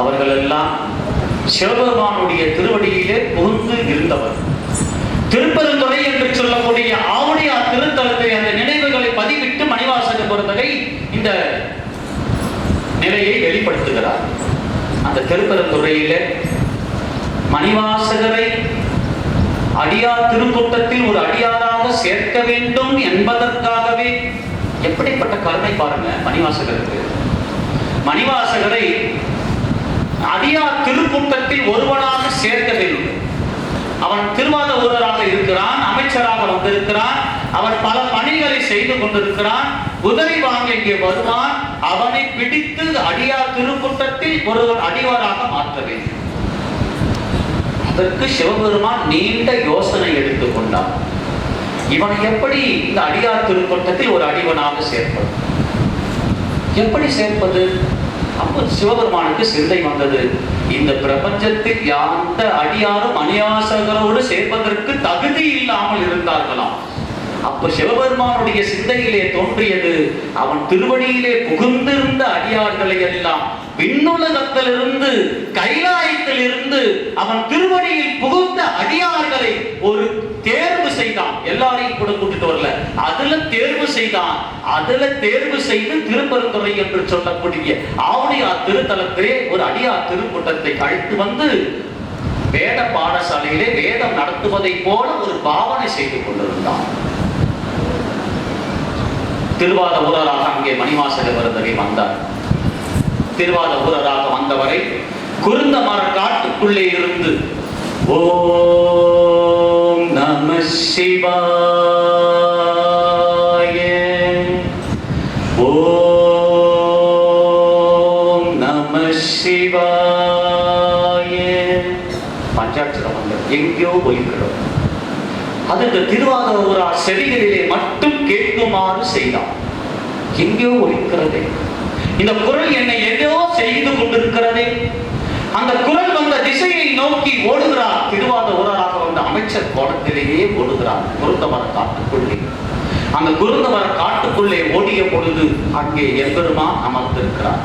அவர்கள் எல்லாம் சிவபெருமானுடைய திருவடியிலே புகுந்து இருந்தவர். திருப்பெருந்துறை என்று சொல்லக்கூடிய ஆவுடையார் திருத்தலத்தை அந்த நினைவுகளை பதிவிட்டு மணிவாசக பொறுத்தகை இந்த நிலையை வெளிப்படுத்துகிறார். அந்த திருப்பெருந்துறையிலே மணிவாசகரை அடியார் திருக்கூட்டத்தில் ஒரு அடியாராக சேர்க்க வேண்டும் என்பதற்காகவே எப்படிப்பட்ட கருணை பாருங்க மணிவாசகருக்கு. மணிவாசகரை அடியார் திருக்கூட்டத்தில் ஒருவனாக சேர்க்கவில்லை அவன் திருவாத ஊரராக இருக்கிறான் அமைச்சராக வந்திருக்கிறான் அவன் பல பணிகளை செய்து கொண்டிருக்கிறான் உதவி வாங்க இங்கே வருவான் அவனை பிடித்து அடியார் திருக்கூட்டத்தில் ஒருவர் அடிவராக மாற்ற வேண்டும். அதற்கு சிவபெருமான் நீண்ட யோசனை எடுத்துக்கொண்டான் இவனை எப்படி இந்த அடியார் திருக்கூட்டத்தில் ஒரு அடிவனாக சேர்ப்பது? எப்படி சேர்ப்பது? அப்போ சிவபெருமானுக்கு சிந்தை வந்தது. இந்த பிரபஞ்சத்தில் எந்த அடியாரும் அநியாசகரோடு சேர்ப்பதற்கு தகுதி இல்லாமல் இருந்தார்களாம். அப்ப சிவபெருமானுடைய சிந்தையிலே தோன்றியது. அவன் திருவடியிலே புகுந்திருந்த அடியார்களை எல்லாம் விண்ணுலகத்திலிருந்து கைலாயத்திலிருந்து அவன் திருவடியில் புகுந்த அடியார்களை ஒரு தேர்வு செய்தான். எல்லாரையும் கூட கூட்டிட்டு வரல. அதுல தேர்வு செய்தான். அதுல தேர்வு செய்து திருப்பரந்துறை என்று சொல்லக்கூடிய ஆவுடையார் திருத்தலத்திலே ஒரு அடியார் திருக்கூட்டத்தை அழைத்து வந்து வேத பாடசாலையிலே வேதம் நடத்துவதை போல ஒரு பாவனை செய்து கொண்டிருந்தான். திருவாத ஊரராக அங்கே மணிவாசகர் விருந்தகை வந்தார். திருவாத ஊரராக வந்தவரை குருந்த மர காட்டுக்குள்ளே இருந்து ஓ சிவாய. ஓம் நம சிவாய. பஞ்சாட்சரம் வந்தது எங்கேயோ ஒலிக்கிறோம் அது இந்த திருவாதூரார் செவிகளிலே மட்டும் கேட்குமாறு செய்தான் எங்கேயோ ஒலிக்கிறதே இந்த குரல் என்னை எதோ செய்து கொண்டிருக்கிறதே. அந்த குரல் வந்த திசையை நோக்கி ஓடுகிறார் திருவாத ஊராக அமைச்சர் கோணத்திலேயே ஓடுகிறார் குருந்தமர காட்டுக்குள்ளே. அந்த குருந்தமர காட்டுக்குள்ளே ஓடிய பொழுது அங்கே எம்பெருமான் அமர்ந்திருக்கிறார்.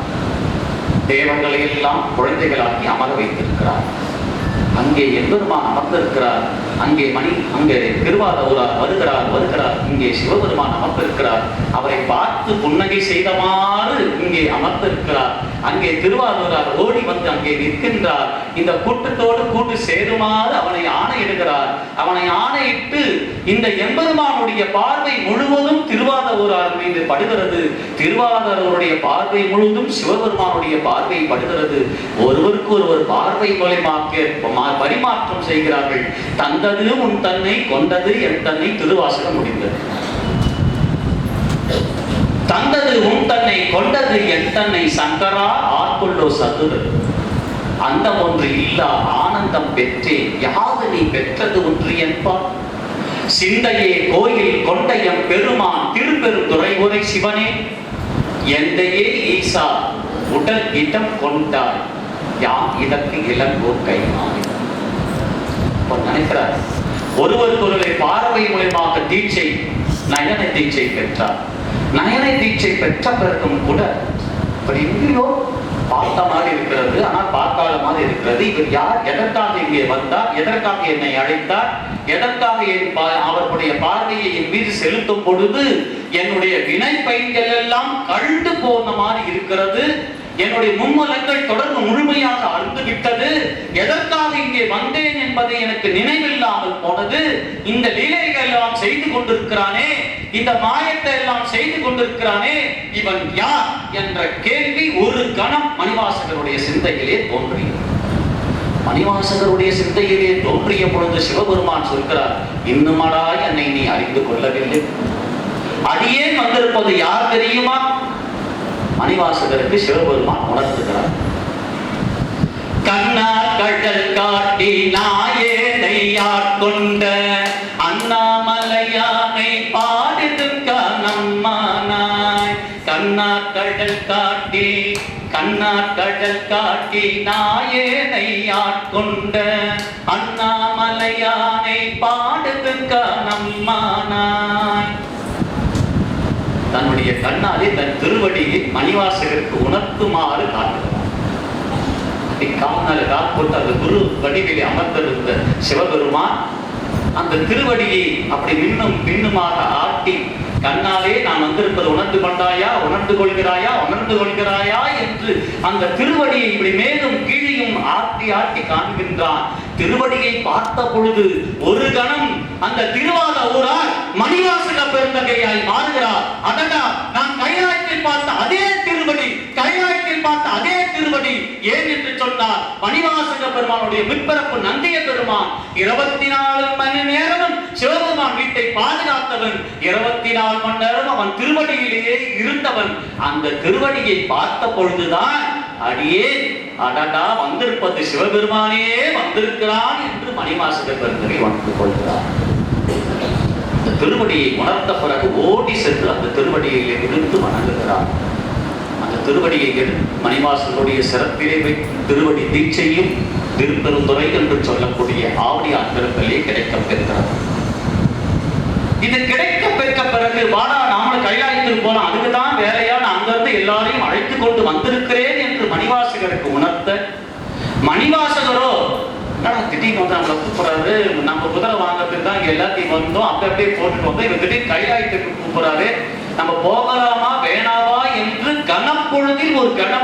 தேவங்களை எல்லாம் குழந்தைகளாக்கி அமர வைத்திருக்கிறார். அங்கே எம்பெருமான் அமர்ந்திருக்கிறார். அங்கே மணி அங்கே திருவாதூரார் வருகிறார் வருகிறார். இங்கே சிவபெருமான் அமர்ந்திருக்கிறார். அவரை பார்த்து புன்னகை செய்தமாறு இங்கே அமர்ந்திருக்கிறார். அங்கே திருவாரூரார் ஓடி வந்து அங்கே நிற்கின்றார். இந்த கூட்டத்தோடு கூட்டு சேருமாறு அவனை ஆணையிடுகிறார். அவனை ஆணையிட்டு இந்த எம்பெருமானுடைய பார்வை முழுவதும் திருவாதூரார் மீது படுகிறது. திருவாதூருடைய பார்வை முழுவதும் சிவபெருமானுடைய பார்வை படுகிறது. ஒருவருக்கு ஒருவர் பார்வை மூலமாக பரிமாற்றம் செய்கிறார்கள். தந்தது உன் தன்னை கொண்டது என் தன்னை திருவாசகம் முடிந்தது. தந்தது உன் தன்னை கொண்டது என் தன்னை சங்கரா ஆட்கொள்ளோ சதுரு. அந்த ஒன்று இல்லா ஆனந்தம் பெற்றேன். யாது நீ பெற்றது ஒன்று என்பார் சிந்தையே கோயில் கொண்டையம் பெருமான் திருப்பெருந்துறை. உரை சிவனே. எந்தையே ஈசா உடல் இடம் கொண்டாய். யாம் இதற்கு இளங்கோர் கை மாறி அப்ப நினைக்கிறார். ஒருவரை பார்வை மூலமாக தீட்சை நயன தீட்சை பெற்றார். நயன தீட்சை பெற்ற பிறகும் கூட எங்கேயோ பார்த்த மாதிரி இருக்கிறது ஆனால் பார்க்காத மாதிரி இருக்கிறது. இவர் யார்? எதற்காக இங்கே வந்தார்? எதற்காக என்னை அழைத்தார்? எதற்காக என் பா- அவருடைய பார்வையை என் மீது செலுத்தும் பொழுது என்னுடைய வினை பயன்கள் எல்லாம் கண்டு போன மாதிரி இருக்கிறது. என்னுடைய மும்மலங்கள் தொடர்ந்து முழுமையாக அழுந்து விட்டது எதற்காக இங்கே வந்தேன் என்பதை எனக்கு நினைவில்லாமல் போனது. இந்த லீலைகள் எல்லாம் செய்து கொண்டிருக்கிறானே. இந்த மாயத்தை எல்லாம் செய்து கொண்டிருக்கிறானே இவன் யார் என்ற கேள்வி ஒரு கணம் மணிவாசகருடைய சிந்தையிலே தோன்றியது. மணிவாசகருடைய சிந்தையிலே தோன்றிய பொழுது சிவபெருமான் சொல்கிறார் இன்னுமடா என்னை நீ அறிந்து கொள்ளவில்லை. அடியே வந்திருப்பது யார் தெரியுமா? மணிவாசகருக்கு சிவபெருமான் உணர்த்துகிறார். கண்ணா கடல் காட்டி நாயே ஆட்கொண்ட கொண்ட கண்ணா கடல் காட்டி கண்ணா கடல் காட்டி நாயேனை ஆட்கொண்ட அண்ணாமலையானை பாடுது கணம்மானாய் தன்னுடைய கண்ணாலே தன் திருவடியை மணிவாசகருக்கு உணர்த்துமாறு காட்டுகிறார். அப்படி கால் அந்த குரு வடிவிலே அமர்ந்திருந்த சிவபெருமான் அந்த திருவடியை அப்படி மின்னும் பின்னுமாக ஆட்டி கண்ணாலே நான் வந்திருப்பது உணர்ந்து கொண்டாயா உணர்ந்து கொள்கிறாயா உணர்ந்து கொள்கிறாயா என்று அந்த திருவடியை இப்படி மேலும் கீழையும் ஆட்டி ஆட்டி காண்கின்றான். திருவடியை பார்த்த பொழுது ஒரு கணம் அந்த திருவாத ஊரார் மணிவாசக பெருந்தகையாய் மாறுகிறார். அடடா நான் கைலாயத்தில் பார்த்த அதே திருவடி கைலாயத்தில் பார்த்த அதே திருவடி ஏன் என்று மணிவாசக பெருமானுடைய மின்பரப்பு நந்திய பெருமான். இருபத்தி நாலு மணி நேரமும் சிவபெருமான் வீட்டை பாதுகாத்தவன். இருபத்தி நாலு மணி நேரம் அவன் திருவடியிலேயே இருந்தவன். அந்த திருவடியை பார்த்த பொழுதுதான் அடியே அடடா வந்திருப்பது சிவபெருமானே வந்திருக்கிறான் என்று மணிவாசக பெருந்தகை உணர்ந்து கொள்கிறார். திருவடியை உணர்ந்த பிறகு ஓடி சென்று அந்த திருவடியில் இருந்து வணங்குகிறார். அந்த திருவடியை மணிவாசனுடைய சிறப்பிலே திருவடி தீட்சையும் திருப்பெருந்துறை என்று சொல்லக்கூடிய ஆவடி ஆத்திரத்திலே கிடைக்க பெறுகிறார் இது கிடைக்க பெற்ற பிறகு வாடா நாமளும் கைலாயத்தில் போனோம் அதுக்குதான் வேலையா நான் அங்கிருந்து எல்லாரையும் அழைத்து கொண்டு வந்திருக்கிறேன் என்று மணிவாசகருக்கு உணர்த்த மணிவாசகரோ திடீர்னு வந்து நம்மளை கூப்பிடுறாரு? நம்ம குதிரை வாங்கறதுக்கு தான் இங்க எல்லாத்தையும் வந்தோம். அப்படி அப்படியே போட்டுட்டு வந்தோம். இவர் திடீர்னு கைலாயத்துக்கு கூப்பிடுறாரு. நம்ம போக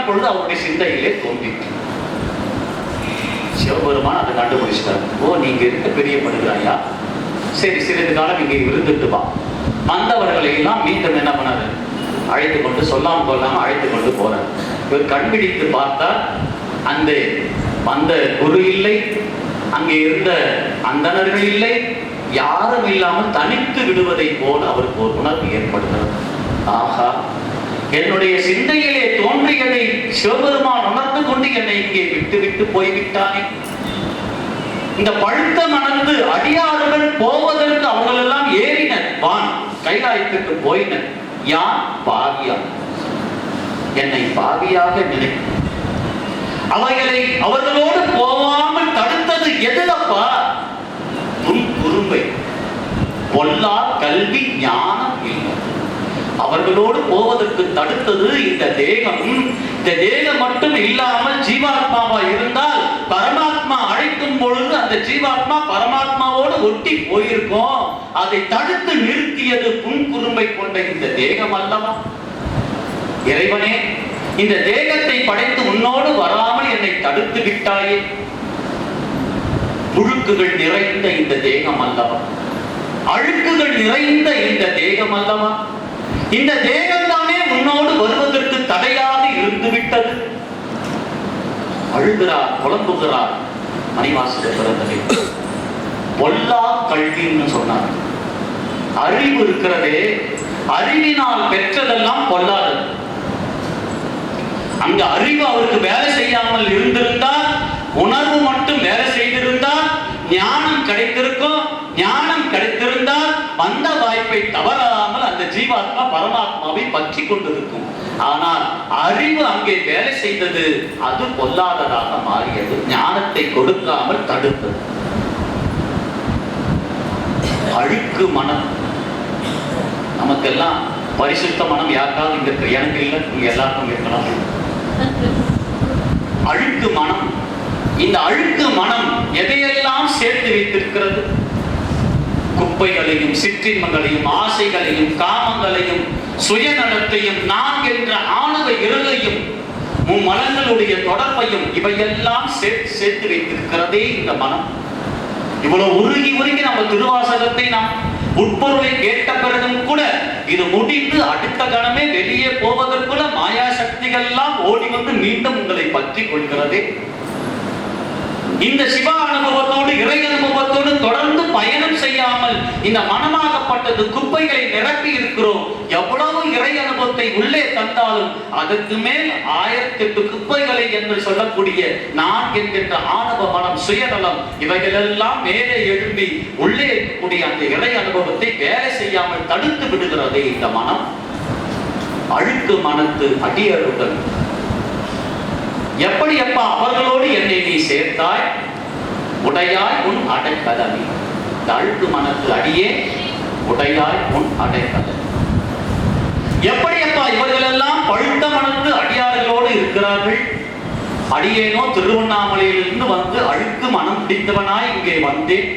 ஒரு அவருடைய சிந்தையிலே தோன்றிற்று சிவபெருமான் அதை கண்டுபிடிச்சிட்டாரு. ஓ நீங்க இருக்க பெரியப்படுகிறாயா சரி சிறிது காலம் இங்கே இருந்துட்டு வா. வந்தவர்களை எல்லாம் மீண்டும் என்ன பண்ணாரு? அழைத்து கொண்டு சொல்லாம கொள்ளாம அழைத்து கொண்டு போறார் இவர் கண்பிடித்து பார்த்தால் அந்த வந்த குரு இல்லை. அங்கே இருந்த அந்தணர்கள் இல்லை. யாரும் இல்லாமல் தனித்து விடுவதை போல் அவருக்கு ஒரு உணர்வு ஏற்படுகிறது ஆஹா என்னுடைய சிந்தையிலே தோன்றியதை சிவபெருமான் உணர்ந்து கொண்டு என்னை இங்கே விட்டு விட்டு போய்விட்டானே. இந்த பழுத்த மணந்து அடியார்கள் போவதற்கு அவர்கள் எல்லாம் ஏறினர். வான் கைலாயத்துக்கு போயினர். யான் பாவியா? என்னை பாவியாக நினை. அவைகளை அவர்களோடு போவாமல் தடுத்தது எதுலப்பா? உன் குறும்பை. பொல்லா கல்வி ஞானம் இல்லை. அவர்களோடு போவதற்கு தடுத்தது இந்த தேகம். இந்த தேகம் மட்டும் இல்லாமல் ஜீவாத்மாவா இருந்தால் பரமாத்மா அழைக்கும் பொழுது அந்த ஜீவாத்மா பரமாத்மாவோடு ஒட்டி போயிருக்கோம். அதை தடுத்து நிறுத்தியது புன்குறும்பை கொண்ட இந்த தேகம் அல்லவா? இறைவனே இந்த தேகத்தை படைத்து உன்னோடு வராமல் என்னை தடுத்து விட்டாயே. புழுக்குகள் நிறைந்த இந்த தேகம் அல்லவா? அழுக்குகள் நிறைந்த இந்த தேகம் அல்லவா? இந்த தேகம் தானே உன்னோடு வருவதற்கு தடையாக இருந்து விட்டது அழுகிறார் புலம்புகிறார் மணிவாசக பிறந்தவை பொல்லா கல்வின்னு சொன்னார். அறிவு இருக்கிறதே அறிவினால் பெற்றதெல்லாம் பொல்லாதது. அங்க அறிவு அவருக்கு வேலை செய்யாமல் இருந்திருந்தால் உணர்வு மட்டும் வேலை செய்திருந்தால் ஞானம் கிடைத்திருக்கும் ஞானம் கிடைத்திருந்தால் அந்த வாய்ப்பை தவறாமல் அந்த ஜீவாத்மா பரமாத்மாவை பற்றி கொண்டிருக்கும். ஆனால் அறிவு அங்கே வேலை செய்தது அது பொல்லாததாக மாறியது. ஞானத்தை கொடுக்காமல் தடுத்தது. அழுக்கு மனம். நமக்கெல்லாம் பரிசுத்த மனம் யாருக்காவது இந்த எனக்கு இல்லை எல்லாருக்கும் இருக்கலாம். அழுக்கு மனம். இந்த அழுக்கு மனம் எதையெல்லாம் சேர்த்து வைத்திருக்கிறது குப்பைகளையும் சிற்றின்மங்களையும் ஆசைகளையும் காமங்களையும் சுயநலத்தையும் நான் என்ற ஆணவ இருளையும் மும்மலங்களுடைய தொடர்பையும் இவையெல்லாம் சேர்த்து சேர்த்து வைத்திருக்கிறதே இந்த மனம். இவ்வளவு உருகி உருகி நம்ம திருவாசகத்தை நாம் உட்பொருளை கேட்ட பிறகும் கூட இது முடிந்து அடுத்த கணமே வெளியே போவதற்குள்ள மாயா சக்திகள்லாம் ஓடி வந்து மீண்டும் உங்களை பற்றி கொள்கிறதே. இந்த சிவ அனுபவத்தோடு இறை அனுபவத்தோடு தொடர்ந்து பயணம் செய்ய செய்யாமல் இந்த மனமாகப்பட்டது குப்பைகளை நிரப்பி இருக்கிறோம். எவ்வளவு இறை அனுபவத்தை உள்ளே தந்தாலும் அதற்கு மேல் ஆயிரத்தி எட்டு குப்பைகளை என்று சொல்லக்கூடிய நான் என்கின்ற ஆணவ மனம் சுயநலம் இவைகளெல்லாம் மேலே எழும்பி உள்ளே இருக்கக்கூடிய அந்த இறை அனுபவத்தை வேலை செய்யாமல் தடுத்து விடுகிறதே இந்த மனம். அழுக்கு மனத்து அடியருடன். எப்படி எப்ப அவர்களோடு என்னை நீ சேர்த்தாய்? உடையாய் உன் அடைக்கலவி அழுக்கு மனத்து அடியே உடையாய் உன் அடைக்கலவி எப்படி அப்பா இவர்கள் எல்லாம் பழுத்த மனத்து அடியார்களோடு இருக்கிறார்கள்? அடியேனோ திருவண்ணாமலையிலிருந்து வந்து அழுக்கு மனம் பிடித்தவனாய் இங்கே வந்தேன்.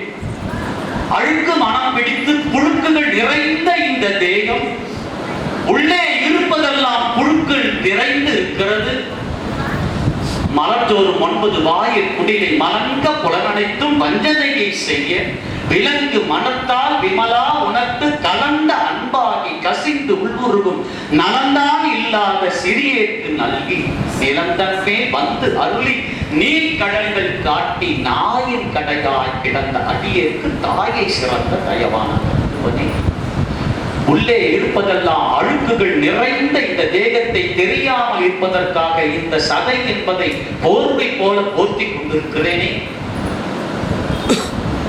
அழுக்கு மனம் பிடித்து புழுக்குகள் நிறைந்த இந்த தேகம் உள்ளே இருப்பதெல்லாம் புழுக்கள் நிறைந்து இருக்கிறது. மலர்தோறும் ஒன்பது வாயில் குடிலை மலங்க புலனடைத்தும் வஞ்சனையை செய்ய விலங்கு மனத்தால் விமலா உணர்த்து கலந்த அன்பாகி கசிந்து உள்வுருகும் நலந்தான் இல்லாத சிறியேற்கு நல்கி நிலந்தன்மே வந்து அருளி நீர் கடல்கள் காட்டி நாயின் கடையாய் கிடந்த அடியேற்கு தாயை சிறந்த தயவான தத்துவனே உள்ளே இருப்பதெல்லாம் அழுக்குகள் நிறைந்த இந்த தேகத்தை தெரியாமல் இருப்பதற்காக இந்த சதை என்பதை போர்வை போல போர்த்தி கொண்டிருக்கிறேனே.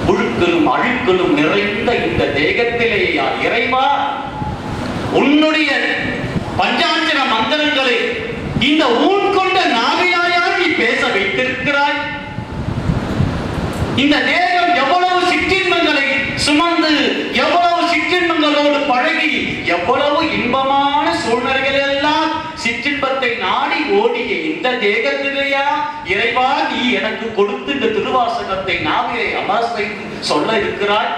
புழுக்களும் அழுக்களும் நிறைந்த இந்த தேகத்திலே இறைவா உன்னுடைய பஞ்சாஞ்சன மந்திரங்களை இந்த ஊன் கொண்ட நாவிலாயா நீ பேச வைத்திருக்கிறாய். இந்த தேகம் எவ்வளவு சிற்றின்பங்களை சுமந்த எவ்வளவு சிற்றின்பங்களோடு பழகி எவ்வளவு இன்பமான சூழ்நிலைகள் எல்லாம் சிற்றின்பத்தை நாடி ஓடிய இந்த இறைவா நீ எனக்கு கொடுத்து இந்த திருவாசகத்தை நாவிலே அமாசை சொல்ல இருக்கிறாய்.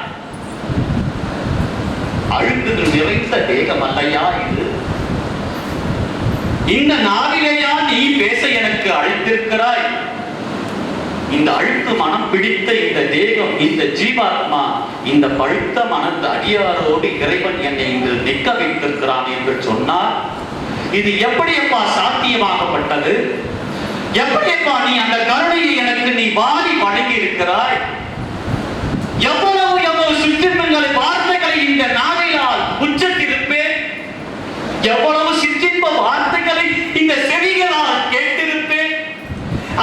அழுந்து நிறைந்த தேகம் அல்லையா இது? இந்த நாவிலேயா நீ பேச எனக்கு அழைத்திருக்கிறாய்? இந்த அழுத்து மனம் பிடித்த இந்த தேகம் இந்த ஜீவாத்மா இந்த பழுத்த மனத்து அடியாரோடு இறைவன் என்னை இங்கு நிற்க வைத்திருக்கிறான் என்று சொன்னார். இது எப்படியப்பா சாத்தியமாகப்பட்டது? எப்படியப்பா நீ அந்த கருணையை எனக்கு நீ வாரி வணங்கி இருக்கிறாய் எவ்வளவு எவ்வளவு சிற்றின்பங்களை வார்த்தைகளை இந்த நாவிலால் உச்சத்திருப்பேன்? எவ்வளவு சிற்றின்ப வார்த்தைகளை இந்த செவிகளால் கேட்டிருப்பேன்?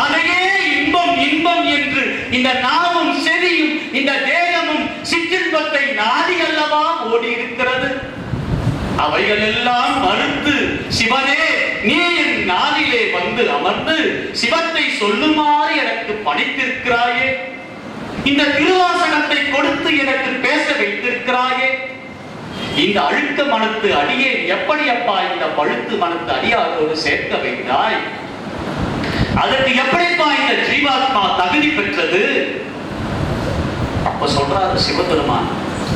அதையே இன்பம் இன்பம் என்று இந்த நாவும் செவியும் இந்த தேகமும் சிற்றின்பத்தை நாடி அல்லவா ஓடி இருக்கிறது அவைகள் எல்லாம் மறுத்து சிவனே நீ என் நாளிலே வந்து அமர்ந்து சிவத்தை சொல்லுமாறு எனக்கு பணித்திருக்கிறாயே. இந்த திருவாசனத்தை கொடுத்து எனக்கு பேச வைத்திருக்கிறாயே. இந்த அழுத்த மனத்து அடியே எப்படி அப்பா இந்த பழுத்து மனத்து அடியாரோடு சேர்க்க வைத்தாய்? அதற்கு எப்படிப்பா இந்த ஜீவாத்மா தகுதி பெற்றது? அப்ப சொல்றாரு சிவபெருமான்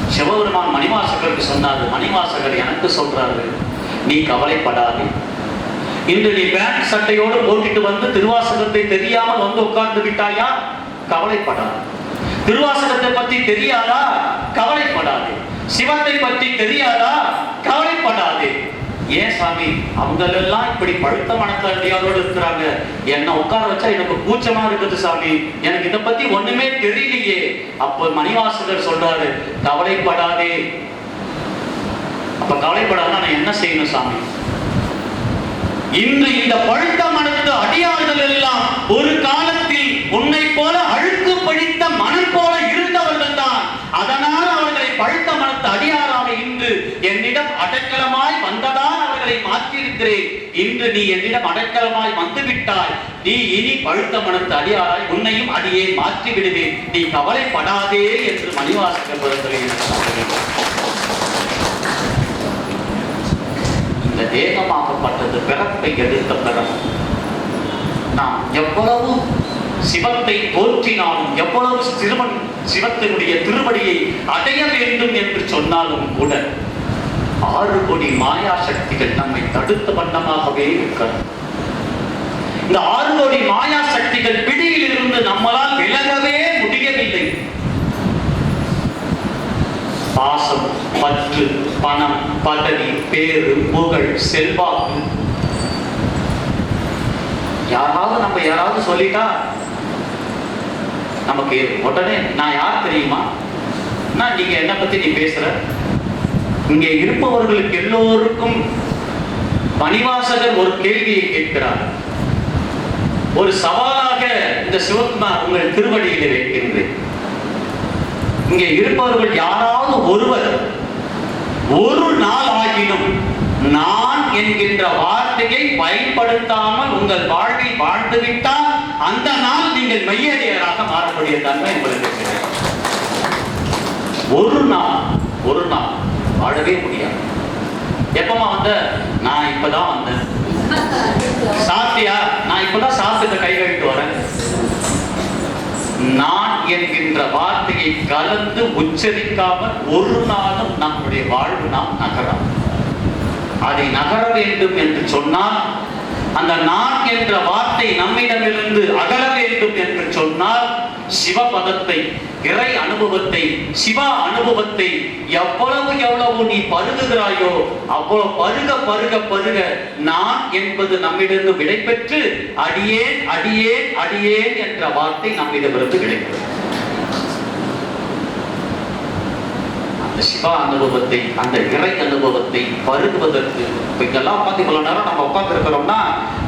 சிவபெருமான் மணிவாசகருக்கு சொன்னாரு மணிவாசகர் எனக்கு சொல்றாரு நீ கவலைப்படாதே. இன்று நீ பேண்ட் சட்டையோடு போட்டுட்டு வந்து திருவாசகத்தை தெரியாமல் வந்து உட்கார்ந்து விட்டாயா? கவலைப்படாது. திருவாசகத்தை பத்தி தெரியாதா? கவலைப்படாது. சிவத்தை பற்றி தெரியாதா? ஏன் சாமி? அவங்களெல்லாம் இப்படி பழுத்த மனத்தடியாரோடு இருக்கிறாங்க. என்ன உட்கார வச்சா எனக்கு கூச்சமா இருக்குது சாமி. எனக்கு இதை பத்தி ஒண்ணுமே தெரியலையே. அப்ப மணிவாசகர் சொல்றாரு கவலைப்படாதே. அப்ப கவலைப்படாத நான் என்ன செய்யணும் சாமி? இன்று இந்த பழுத்த மனத்து அடியார்கள் எல்லாம் ஒரு காலத்தில் உன்னை போல அழுக்கு படித்த மனம் போல இருந்தவர்கள் தான். அதனால் அவர்களை பழுத்த அவர்களை இன்று நீ என்னிடம் அடைக்கலமாய் வந்து விட்டாய் நீ இனி பழுத்த மனத்து அடியாராய் உன்னையும் அடியே மாற்றி விடுவேன் நீ கவலைப்படாதே என்று மணிவாசகர் புறத்திலே இந்த தேகமாகப்பட்டது பிறப்பை எடுத்த பிறகு நாம் எவ்வளவு சிவத்தை தோற்றினாலும் எவ்வளவு சிறுவன் சிவத்தினுடைய திருவடியை அடைய வேண்டும் என்று சொன்னாலும் கூட ஆறு கோடி மாயா சக்திகள் நம்மை தடுத்த வண்ணமாகவே இருக்கிறது இந்த ஆறு கோடி மாயா சக்திகள் பிடியில் இருந்து நம்மளால் விலகவே முடியவில்லை. பாசம் பற்று பணம் பதவி பேரு புகழ் செல்வாக்கு. யாராவது நம்ம யாராவது சொல்லிட்டா நமக்கு உடனே நான் யார் தெரியுமா? நான் நீங்க என்ன பத்தி நீ பேசுற? இங்கே இருப்பவர்களுக்கு எல்லோருக்கும் பணிவாசகர் ஒரு கேள்வியை கேட்கிறார். ஒரு சவாலாக இந்த சிவகுமார் உங்கள் திருவடியிலே வைக்கின்றேன். இங்கே இருப்பவர்கள் யாராவது ஒருவர் ஒரு நாள் ஆகினும் நான் என்கின்ற வார்த்தையை பயன்படுத்தாமல் உங்கள் வாழ்வில் வாழ்ந்துவிட்டால் அந்த நாள் நீங்கள் மையடியராக மாறக்கூடிய தன்மை உங்களுக்கு ஒரு நாள் ஒரு நாள். வாழவே முடியாது. எப்பமா வந்த? நான் இப்பதான் வந்தேன். சாப்பிட்டியா? நான் இப்பதான் சாப்பிட்டு கை கழிட்டு வரேன். நான் என்கின்ற வார்த்தையை கலந்து உச்சரிக்காமல் ஒரு நாளும் நம்முடைய வாழ்வு நாம் நகரம் அதை நகர வேண்டும் என்று சொன்னால் அந்த நான் என்ற வார்த்தை நம்மிடமிருந்து அகல வேண்டும் என்று சொன்னால் சிவபதத்தை இறை அனுபவத்தை சிவ அனுபவத்தை எவ்வளவு எவ்வளவு நீ பருகுகிறாயோ அவ்வளவு பருக பருக பருக நான் என்பது நம்மிடமிருந்து விடைபெற்று அடியேன் அடியேன் அடியேன் என்ற வார்த்தை நம்மிடமிருந்து கிடைக்கிறது அந்த சிவா அனுபவத்தை அந்த இறை அனுபவத்தை பருகுவதற்கு இப்போ இதெல்லாம் பார்த்து இவ்வளோ நேரம் நம்ம உட்காந்துருக்கிறோம்னா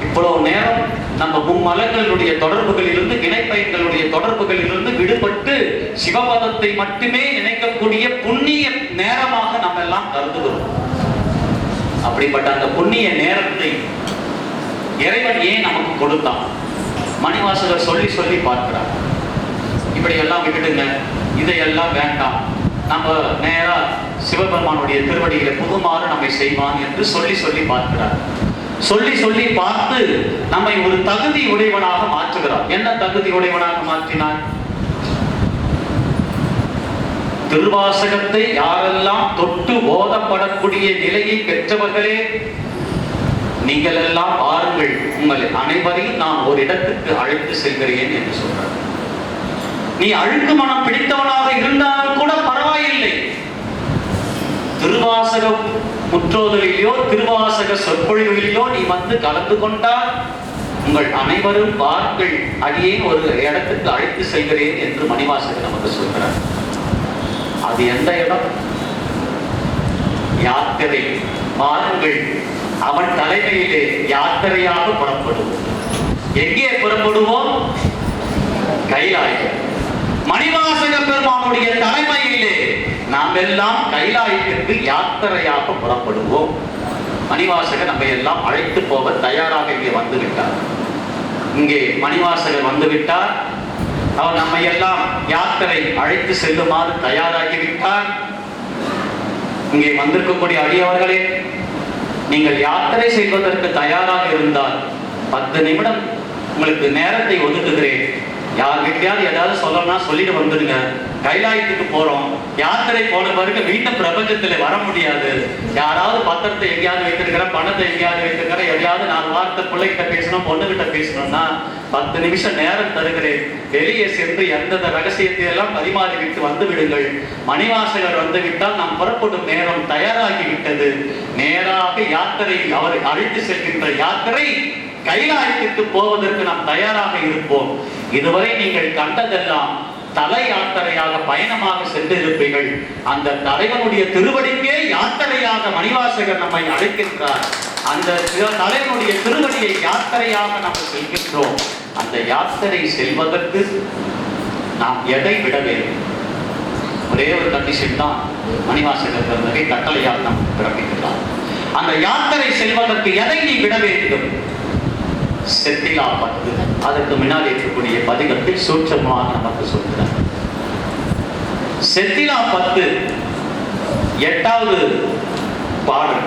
இவ்வளோ நேரம் நம்ம மும்மலங்களுடைய தொடர்புகளிலிருந்து இணைப்பயன்களுடைய தொடர்புகளிலிருந்து விடுபட்டு சிவபதத்தை மட்டுமே நினைக்கக்கூடிய புண்ணிய நேரமாக நம்ம எல்லாம் கருதுகிறோம். அப்படிப்பட்ட அந்த புண்ணிய நேரத்தை இறைவன் ஏன் நமக்கு கொடுத்தான்? மணிவாசகர் சொல்லி சொல்லி பார்க்கிறார். இப்படி எல்லாம் விட்டுடுங்க. இதையெல்லாம் வேண்டாம். நம்ம நேரா சிவபெருமானுடைய திருவடிகளை புகுமாறு நம்மை செய்வான் என்று சொல்லி சொல்லி பார்க்கிறார். சொல்லி சொல்லி பார்த்து நம்மை ஒரு தகுதி உடையவனாக மாற்றுகிறார். என்ன தகுதி உடையவனாக மாற்றினார்? திருவாசகத்தை யாரெல்லாம் தொட்டு ஓதப்படக்கூடிய நிலையை பெற்றவர்களே நீங்கள் எல்லாம் பாருங்கள். உங்கள் அனைவரையும் நான் ஒரு இடத்துக்கு அழைத்து செல்கிறேன் என்று சொல்றார். நீ அழுக்கு மனம் பிடித்தவனாக இருந்தாலும் கூட பரவாயில்லை. திருவாசக முற்றோதலிலோ திருவாசக சொற்பொழிவுகளிலோ நீ வந்து கலந்து கொண்டால் உங்கள் அனைவரும் வார்கள் அடியே ஒரு இடத்துக்கு அழைத்து செல்கிறேன் என்று மணிவாசகர் நமக்கு சொல்கிறார். அது எந்த இடம்? யாத்திரை. வாருங்கள். அவன் தலைமையிலே யாத்திரையாக புறப்படுவோம். எங்கே புறப்படுவோம்? கைலாயம் மணிவாசக பெருமானுடைய தலைமையிலே நாம் எல்லாம் கைலாயத்திற்கு யாத்திரையாக புறப்படுவோம். மணிவாசகர் நம்ம எல்லாம் அழைத்து போக தயாராக இங்கே வந்து விட்டார் இங்கே மணிவாசகர் வந்துவிட்டார். அவர் நம்மை எல்லாம் யாத்திரை அழைத்து செல்லுமாறு தயாராகிவிட்டார். இங்கே வந்திருக்கக்கூடிய அடியவர்களே நீங்கள் யாத்திரை செய்வதற்கு தயாராக இருந்தால் பத்து நிமிடம் உங்களுக்கு நேரத்தை ஒதுக்குகிறேன். யார்கிட்டயாவது ஏதாவது சொல்லணும்னா சொல்லிட்டு வந்துடுங்க. கைலாயத்துக்கு போறோம். யாத்திரை போன பிறகு மீண்டும் பிரபஞ்சத்துல வர முடியாது. யாராவது பத்திரத்தை எங்கேயாவது வைத்திருக்கிறேன் பணத்தை எங்கேயாவது வைத்திருக்கிறேன் எதையாவது நாலு வார்த்தை பிள்ளைகிட்ட பேசணும் பொண்ணுகிட்ட பேசணும்னா பத்து நிமிஷம் நேரம் தருகிறேன். வெளியே சென்று எந்தெந்த ரகசியத்தை எல்லாம் பரிமாறிவிட்டு வந்து விடுங்கள் மணிவாசகர் வந்துவிட்டால் நாம் புறப்படும் நேரம் தயாராகி விட்டது நேராக யாத்திரை அவர் அழைத்து செல்கின்ற யாத்திரை கைலாயத்திற்கு போவதற்கு நாம் தயாராக இருப்போம். இதுவரை நீங்கள் கண்டதெல்லாம் தலை யாத்திரையாக பயணமாக சென்றிருப்பீர்கள். அந்த தலைவனுடைய திருவடிக்கே யாத்திரையாக மணிவாசகர் நம்மை அழைக்கின்றார். அந்த தலைவனுடைய திருவடியை யாத்திரையாக நாம் செல்கின்றோம். அந்த யாத்திரை செல்வதற்கு நாம் எதை விட வேண்டும்? ஒரே ஒரு கண்டிஷன் தான் மணிவாசகர் பிறந்தகை கட்டளையாக நாம் பிறப்பிக்கிறார் அந்த யாத்திரை செல்வதற்கு எதை நீ விட வேண்டும்? செத்திலா பத்து அதற்கு முன்னால் இருக்கக்கூடிய பதிகத்தில் சூட்சமாக நமக்கு சொல்கிறார். செத்திலா பத்து எட்டாவது பாடல்.